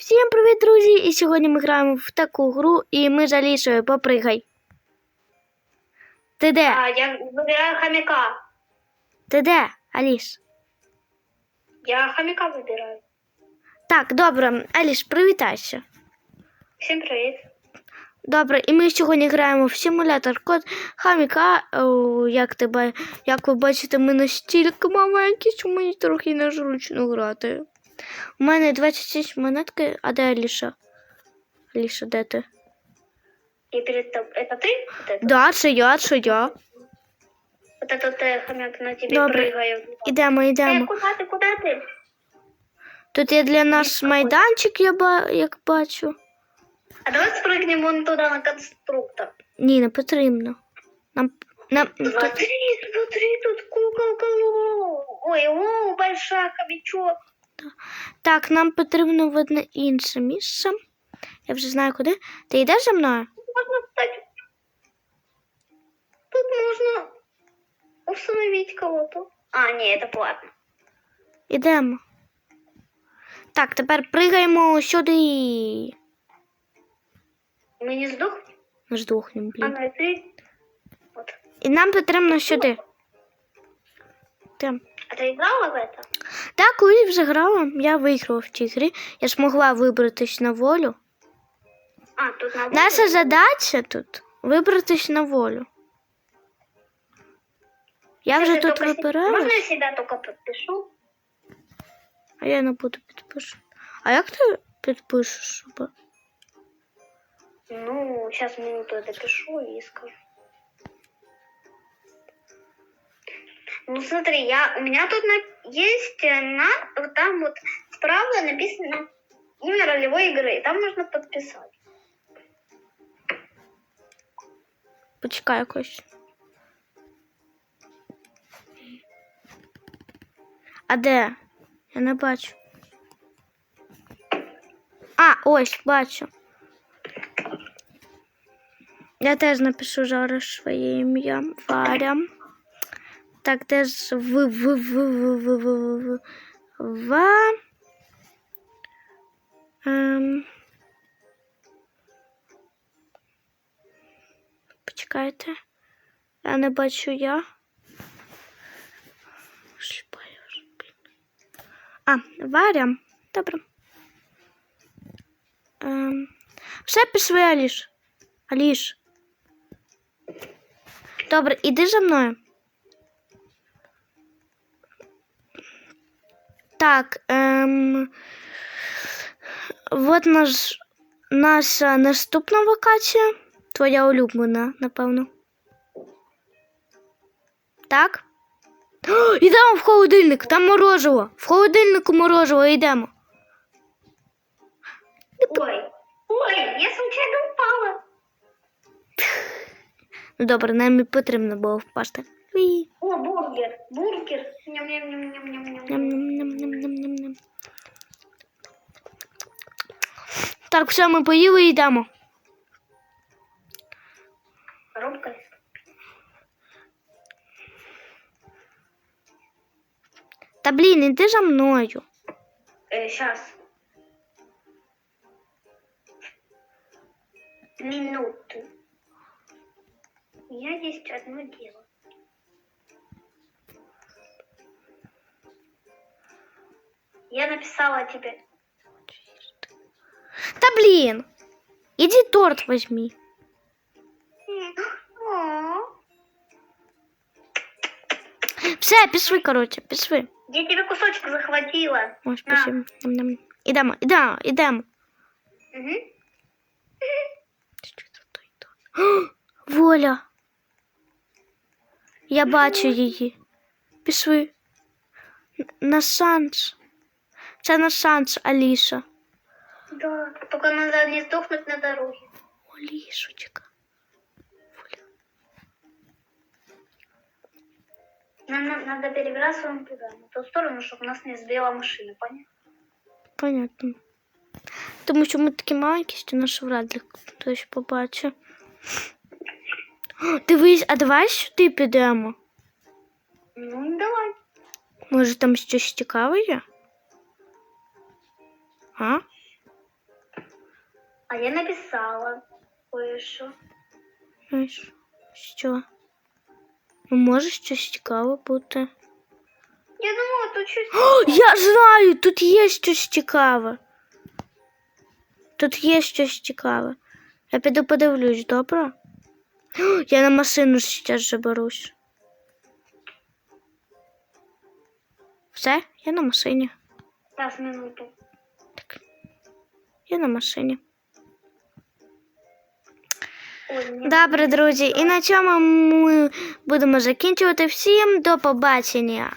Всім привіт, друзі! І сьогодні ми граємо в таку гру, і ми з Алісою попригай. Ти де? А, я выбираю хомяка. Ти де, Аліс? Я хомяка выбираю. Так, добре, Аліс, привітайся. Всем привет. Добре, і ми сьогодні граємо в симулятор код хаміка. О, як, тебе, як ви бачите, ми настільки маленькі, що мені трохи незручно грати. У мене 26 монетки, а де Аліша? Аліша, де ти? И перед тобой... Это ты? Вот это? Да, це я, це я. Вот этот э, хомяк на тебе Добре. прыгает. Ідемо, Э, ідемо. куда ты, куда ты? Тут є для нас майданчик, я ба- як бачу. А давай спрыгнем вон туда на конструктор. Ні, не потрібно. Нам, нам тут, Смотри, смотри, тут куколка. Ой, о, большая хомячок. так, нам потрібно в одне інше місце. Я вже знаю куди. Ти йдеш за мною? Можно встать. Тут можно установить кого-то. А, не, это платно. Ідемо. Так, тепер пригаємо сюди. Мы не сдохнем? Ми здохнемо, А, блін. ну и ты. Вот. І нам потрібно сюди. Там. А ты играла в это? Так, колись вже грала. Я виграла в цій грі. Я змогла вибратись на волю. А, тут на волю? Наша задача тут вибратись на волю. Я вже Если тут только вибиралась. Можно я себя только подпишу? А я не буду підписувати. А як ти підпишеш? Ну, сейчас минуту я допишу и скажу. Ну смотри, я у меня тут на, есть э, на вот там вот справа написано имя ролевой игры. и Там можно подписать. Почекай якось. А де? Я не бачу. А, ось, бачу. Я теж напишу зараз своє ім'я. Варя. так теж в в в в в в в Ем. Почекайте. Я не бачу я. А, Варя, Добре. Ем. Все пішли, Аліш. Аліш. Добре, іди за мною. Так, ем, от наш, наша наступна локація. Твоя улюблена, напевно. Так? О, йдемо в холодильник, там морозиво. В холодильнику морозиво йдемо. Ой, ой, я случайно упала. Ну добре, нам і потрібно було впасти. О, бургер, бургер. Ням-ням-ням-ням-ням-ням. Так, все, ми поїли і йдемо. Коробка. Та блін, іди за мною. Э, сейчас. Минуту. У меня есть одно дело. Я написала тебе. да блин! Иди торт возьми. Все, пиши, короче, пиши. Я тебе кусочек захватила. О, спасибо. Дам, дам. И дам. Угу. Воля. Я бачу ее, Пішли. На шанс. это на шанс, Алиша. Да, только надо не сдохнуть на дороге. Алішечка. Воля. Нам на- надо перебираться туда, на ту сторону, чтобы нас не сбила машина, понятно? Понятно. Тому що ми такі маленькі, що наш вряд ли хтось побачить. О, Дивись, а давай сюди підемо. Ну, давай. Може там щось цікаве є? А? А я написала кое-що. Що? Ну, може щось цікаве бути. Я думала, тут щось. О, я знаю, тут є щось цікаве. Тут є щось цікаве. Я піду подивлюсь, добре? О, Я на машину зараз заберусь. Все, я на машині. Зараз минуту. Я на машині. Добре, друзі, і на цьому ми будемо закінчувати. Всім до побачення.